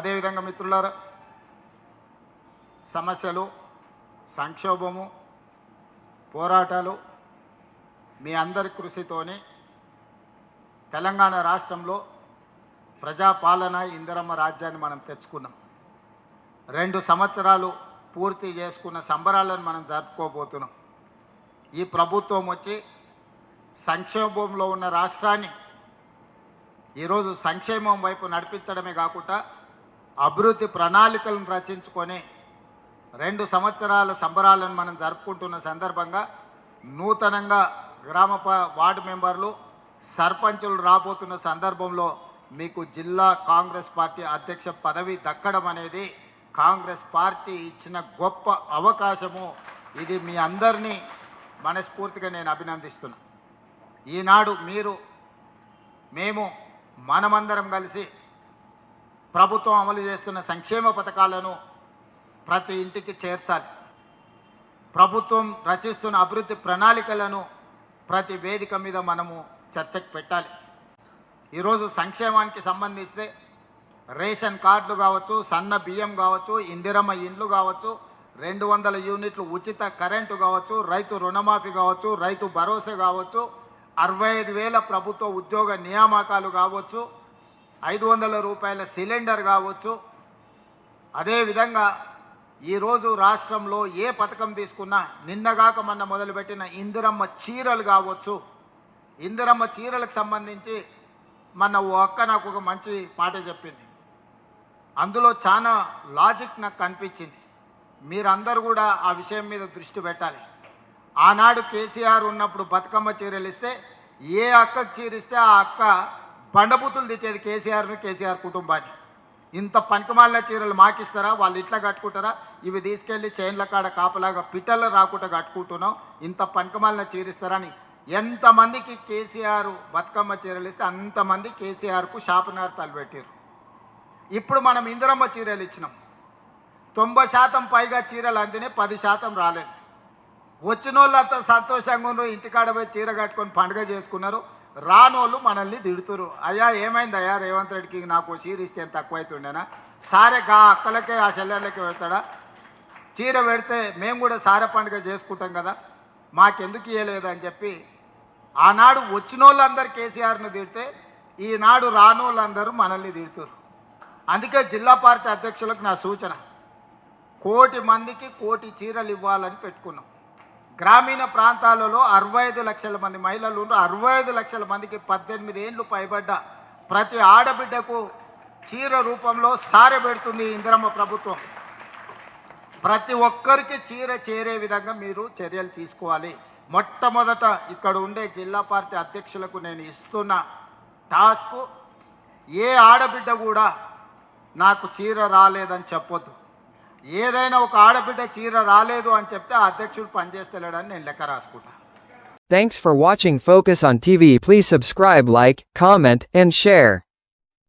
అదేవిధంగా మిత్రులారా సమస్యలు సంక్షోభము పోరాటాలు మీ అందరి కృషితోని తెలంగాణ రాష్ట్రంలో ప్రజాపాలన ఇందిరమ్మ రాజ్యాన్ని మనం తెచ్చుకున్నాం. రెండు సంవత్సరాలు పూర్తి చేసుకున్న సంబరాలను మనం జరుపుకోబోతున్నాం. ఈ ప్రభుత్వం వచ్చి సంక్షోభంలో ఉన్న రాష్ట్రాన్ని ఈరోజు సంక్షేమం వైపు నడిపించడమే కాకుండా అభివృద్ధి ప్రణాళికలను రచించుకొని రెండు సంవత్సరాల సంబరాలను మనం జరుపుకుంటున్న సందర్భంగా నూతనంగా గ్రామ వార్డు మెంబర్లు సర్పంచులు రాబోతున్న సందర్భంలో మీకు జిల్లా కాంగ్రెస్ పార్టీ అధ్యక్ష పదవి దక్కడం అనేది కాంగ్రెస్ పార్టీ ఇచ్చిన గొప్ప అవకాశము. ఇది మీ అందరినీ మనస్ఫూర్తిగా నేను అభినందిస్తున్నా. ఈనాడు మీరు మేము మనమందరం కలిసి ప్రభుత్వం అమలు చేస్తున్న సంక్షేమ పథకాలను ప్రతి ఇంటికి చేర్చాలి. ప్రభుత్వం రచిస్తున్న అభివృద్ధి ప్రణాళికలను ప్రతి వేదిక మీద మనము చర్చకు పెట్టాలి. ఈరోజు సంక్షేమానికి సంబంధిస్తే రేషన్ కార్డులు కావచ్చు సన్న బియ్యం కావచ్చు ఇందిరమ్మ ఇండ్లు కావచ్చు రెండు వందల యూనిట్లు ఉచిత కరెంటు కావచ్చు రైతు రుణమాఫీ కావచ్చు రైతు భరోసా కావచ్చు అరవై ఐదు వేల ప్రభుత్వ ఉద్యోగ నియామకాలు కావచ్చు ఐదు వందల రూపాయల సిలిండర్ కావచ్చు. అదేవిధంగా ఈరోజు రాష్ట్రంలో ఏ పథకం తీసుకున్నా నిన్నగాక మొన్న మొదలుపెట్టిన ఇందిరమ్మ చీరలు కావచ్చు. ఇందిరమ్మ చీరలకు సంబంధించి మన ఓ అక్క నాకు ఒక మంచి పాట చెప్పింది. అందులో చాలా లాజిక్ నాకు కనిపించింది. మీరందరూ కూడా ఆ విషయం మీద దృష్టి పెట్టాలి. ఆనాడు కేసీఆర్ ఉన్నప్పుడు బతుకమ్మ చీరలు ఇస్తే ఏ అక్కకు చీరిస్తే ఆ అక్క బండబూతులు తెచ్చేది కేసీఆర్ని కేసీఆర్ కుటుంబాన్ని. ఇంత పనికిమాలిన చీరలు మాకిస్తారా? వాళ్ళు ఇట్లా కట్టుకుంటారా? ఇవి తీసుకెళ్ళి చైన్ల కాడ కాపలాగా పిట్టలు రాకుండా కట్టుకుంటున్నాం. ఇంత పనికిమాలిన చీరిస్తారని ఎంతమందికి కేసీఆర్ బతుకమ్మ చీరలు ఇస్తే అంతమంది కేసీఆర్కు శాపనార్థాలు పెట్టారు ఇప్పుడు మనం ఇందిరమ్మ చీరలు ఇచ్చినాం. తొంభై శాతం పైగా చీరలు అందినే పది శాతం రాలేదు. వచ్చిన వాళ్ళంతా సంతోషంగా ఇంటికాడ పోయి చీర కట్టుకొని పండుగ చేసుకున్నారు. రానోళ్ళు మనల్ని తిడుతురు. అయ్యా ఏమైంది అయ్యా రేవంత్ రెడ్డికి నాకు చీర ఇస్తే తక్కువైతుండేనా? సారే గా అక్కలకే ఆ చెల్లెళ్ళకి పెడతాడా? చీర పెడితే మేము కూడా సారె పండుగ చేసుకుంటాం కదా. మాకెందుకు ఇవ్వలేదు అని చెప్పి ఆనాడు వచ్చిన వాళ్ళందరూ కేసీఆర్ను తిడితే ఈనాడు రానోళ్ళందరూ మనల్ని తిడుతురు. అందుకే జిల్లా పార్టీ అధ్యక్షులకు నా సూచన. కోటి మందికి కోటి చీరలు ఇవ్వాలని పెట్టుకున్నాం. గ్రామీణ ప్రాంతాలలో అరవై ఐదు లక్షల మంది మహిళలు ఉన్నారు అరవై ఐదు లక్షల మందికి పద్దెనిమిది ఏళ్ళు పైబడ్డ. ప్రతి ఆడబిడ్డకు చీర రూపంలో సారె పెడుతుంది ఇందిరమ్మ ప్రభుత్వం. ప్రతి ఒక్కరికి చీర చేరే విధంగా మీరు చర్యలు తీసుకోవాలి. మొట్టమొదట ఇక్కడ ఉండే జిల్లా పార్టీ అధ్యక్షులకు నేను ఇస్తున్న టాస్క్ ఏ ఆడబిడ్డ కూడా నాకు చీర రాలేదని చెప్పొద్దు. ఏదైనా ఒక ఆడబిడ్డ చీర రాలేదు అని చెప్తే ఆ అధ్యక్షుడు పనిచేస్తలేడని నేను లెక్క రాసుకుంటా Thanks for watching Focus on TV. Please subscribe, like, comment, and share.